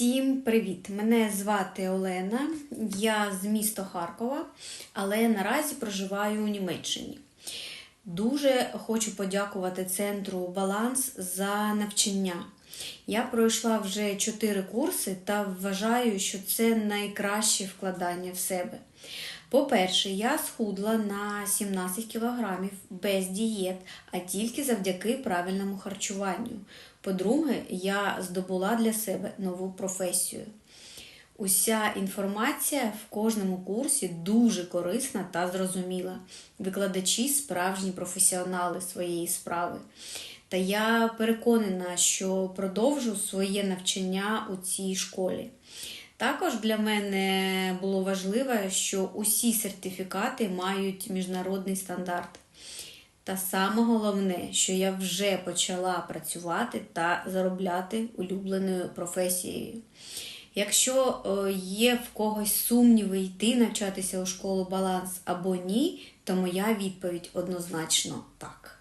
Всім привіт! Мене звати Олена, я з міста Харкова, але наразі проживаю у Німеччині. Дуже хочу подякувати центру Баланс за навчання. Я пройшла вже 4 курси та вважаю, що це найкраще вкладання в себе. По-перше, я схудла на 17 кілограмів без дієт, а тільки завдяки правильному харчуванню. По-друге, я здобула для себе нову професію. Уся інформація в кожному курсі дуже корисна та зрозуміла. Викладачі справжні професіонали своєї справи. Та я переконана, що продовжу своє навчання у цій школі. Також для мене було важливо, що усі сертифікати мають міжнародний стандарт. Та саме головне, що я вже почала працювати та заробляти улюбленою професією. Якщо е, є в когось сумніви йти навчатися у школу баланс або ні, то моя відповідь однозначно так.